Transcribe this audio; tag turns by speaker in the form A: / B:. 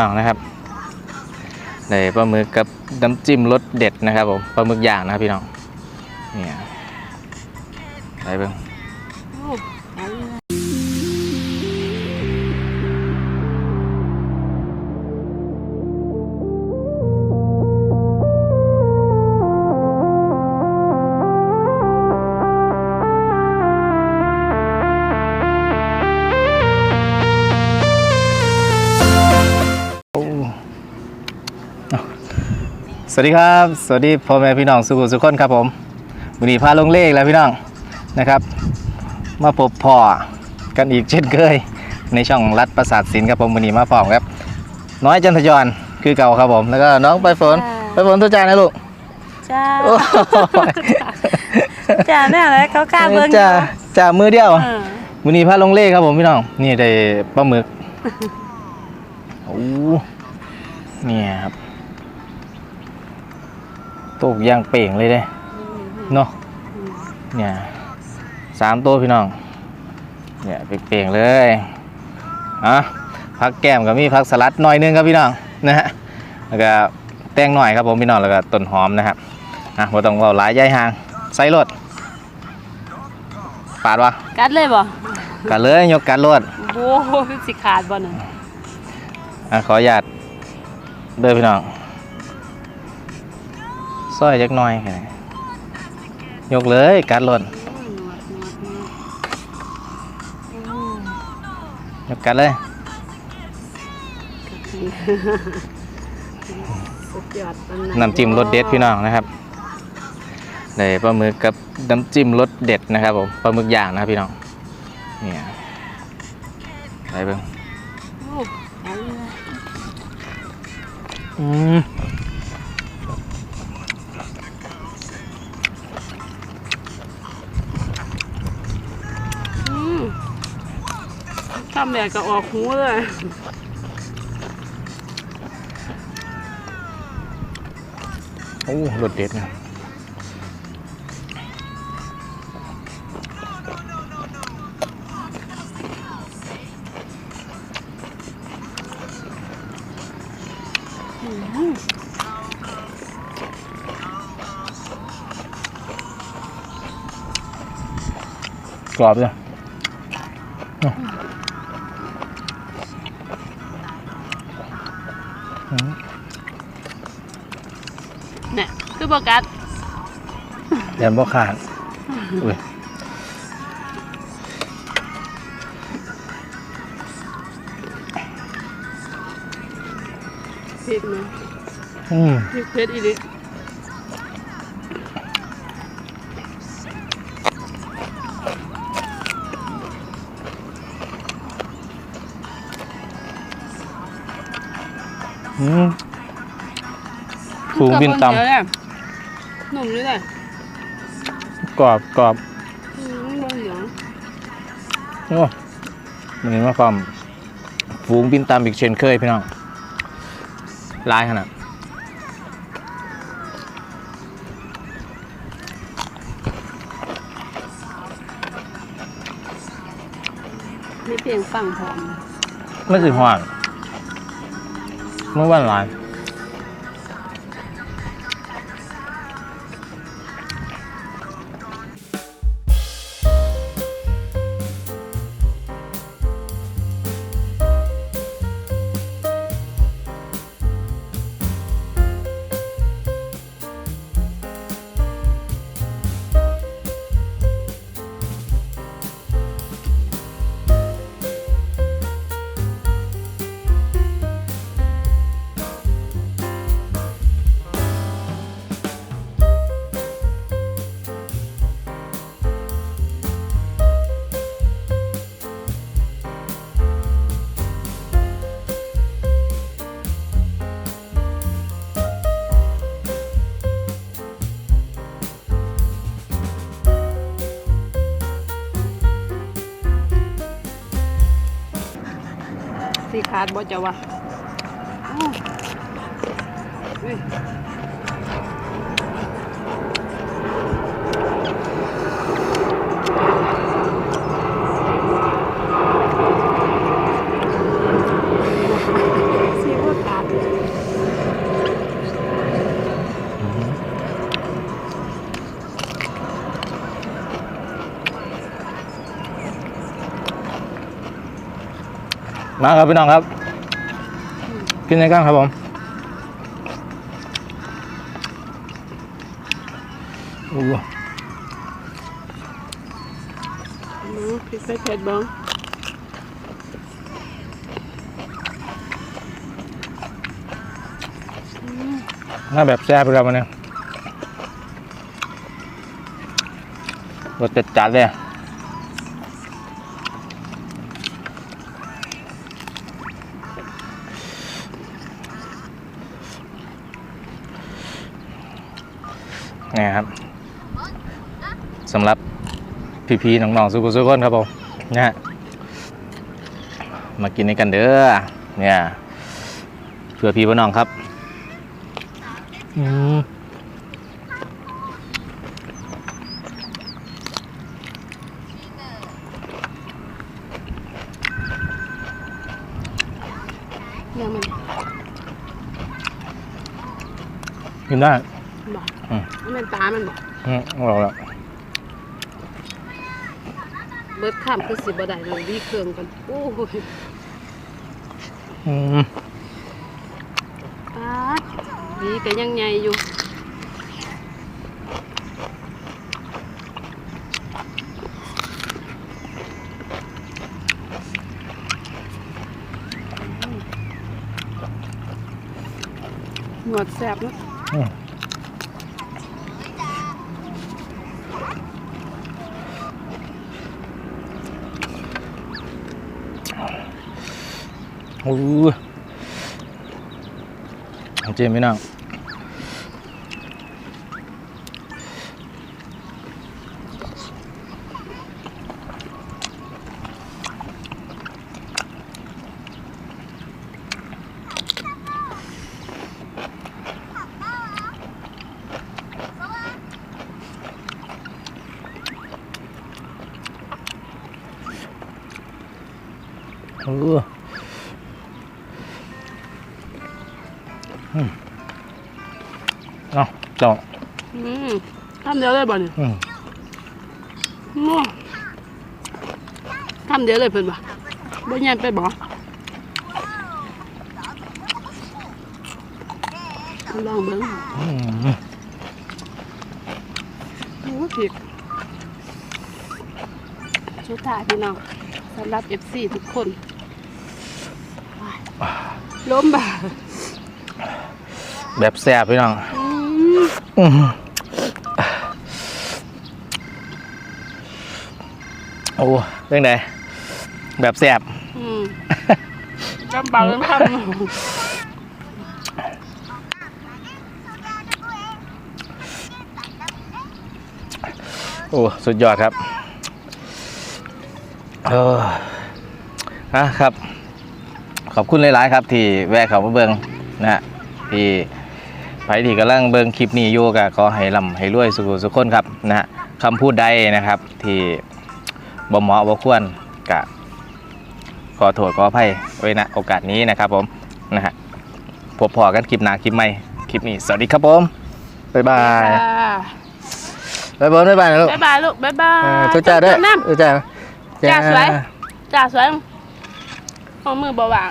A: อ้าวนะครับได้ปลาหมึกกับน้ำจิ้มรสเด็ดนะครับผมปลาหมึกย่างนะครับพี่น้องเนี่ยไปเบิ่ง สวัสดีครับ สวัสดีพ่อแม่พี่น้องสุขุสุขคนครับผมวันนี้พาลงเลขแล้วพี่น้องนะครับ มาพบพ่อกันอีกเช่นเคยในช่องรัฐประสาทศิลป์ครับผมวันนี้มาพร้อมครับ น้อยจันทยอนคือเก่าครับผม แล้วก็น้องไปฝน
B: ค่ะ
A: ไปฝนทุกจานนะลูก
B: จ้า
A: โอ้ย
B: จ้าแน่เลยเขากล้าเบิ้ง
A: จ้าจ้ามือเดียว
B: เออ
A: วันนี้พาลงเลขครับผมพี่น้องนี่ได้ปลาหมึกโอ้เนี่ยครับ ตกย่างเป่งเลยเด้เนาะเนี่ยสามตัวพี่น้อง เนี่ยเป่งๆเลยอะพักแก้มกับมีพักสลัดหน่อยนึงครับพี่น้องนะฮะแล้วก็แตงหน่อยครับผมพี่น้องแล้วก็ต้นหอมนะครับอะบ่ต้องเอาหลายใยห่างใส่รถปาดวะ
B: กัดเลยบ่
A: กันเลยยกกันรถ
B: โบ้สิขาดบ่น่ะ
A: อะขออนุญาตเดินพี่น้อง ซอยจักหน่อยแค่นี้ยกเลยกัดรถยกกันเลย
B: สุดยอดปาน
A: น้ำจิ้มรสเด็ดพี่น้องนะครับได้ปลาหมึกกับน้ำจิ้มรสเด็ดนะครับผมปลาหมึกย่างนะครับพี่น้องเนี่ยไปเบิ่ง
B: โอ้เอาเลย
A: อืม
B: ทำแดกก็ออกหูเลย
A: โอ้รสเด็ดนะกรอบเลย
B: เนี่ยคือบ่กัด
A: ยันบ่ขาดอุ้ย
B: พริกนะ
A: อืม
B: พริกเผ็ดอีหลี
A: อืม ฟูงบินต
B: เดี๋ยวเนี่ยหนุ่มเลยเลยำ
A: กรอบกรอบ
B: อืมบ่เหลือง
A: โอ้มันนี้มาความฟูงบินตามอีกเช่นเคยพี่น้องลายขนาด
B: มีเพียงฝั่งพร้อม
A: ไม่สิหวานเมื่อวันลาย
B: ขาดบ่เจ้าวะสีบ่ขาด
A: มาครับพี่น้องครับ กินในกันครับผมโอ้
B: อืมพริกใส่เผ็ดเบ้าง
A: น่าแบบแซ่บไปแล้วมันเนี่ยรสจัดจัดๆเลย อะนี่ครับสำหรับพี่ๆน้องๆสุขุสุขคนครับผมนะฮะมากินในกันเด้อเนี่ยเพื่อพี่พี่น้องครับอืม
B: เนี่ยมัน
A: กินได้
B: บอก
A: อืม
B: มันเป็นตามันบอก
A: อืมอร่อยแล้ว
B: เบิดข้ามคือสิบได้เลยวีเครื่องกันโอ้ย
A: อืม
B: ปาดวีก็ยังใหญ่อยู่หนวดแสบเนอะ
A: อืม อ้เจมพี่น้องโอ้ยอื เอาเจ้า
B: อืมทำเดียวเลยบ่เนี่ย
A: อืม
B: มั่วทำเดียวเลยเพิ่นบ่บ่ใหญ่ไปบ่ลองเบิ่ง
A: อืม
B: โอ้ผิดชุดถ่ายพี่น้องสำหรับ FC ทุกคน ล้มบ่า
A: แบบแซ่บพี่น้อง
B: อืม
A: อืมโอ้เรื่องใดแบบแซ่บ
B: อืมกำบังคำ
A: โอ้สุดยอดครับเอออะครับ ขอบคุณหลาย ๆ ครับ ที่แวะเขามาเบิงนะฮะที่ ไผที่กำลังเบิงคลิปนี้อยู่ก็ขอให้ลำให้รวยสุขสุขคนครับนะฮะคำพูดใดนะครับ ที่บ่เหมาะบ่ควรกะขอโทษขออภัยไว้ณโอกาสนี้นะครับผมนะฮะพบพอกันคลิปหน้าคลิปใหม่คลิปนี้สวัสดีครับผมบ๊ายบายบ๊ายบายบ๊ายบายนะลูก
B: บ๊ายบายลูกบ๊ายบาย
A: เออทุกจ้าด้วย
B: น้ำ
A: ทุกจ้า
B: จ้าสวยจ่าสวยของมือเบาหวาง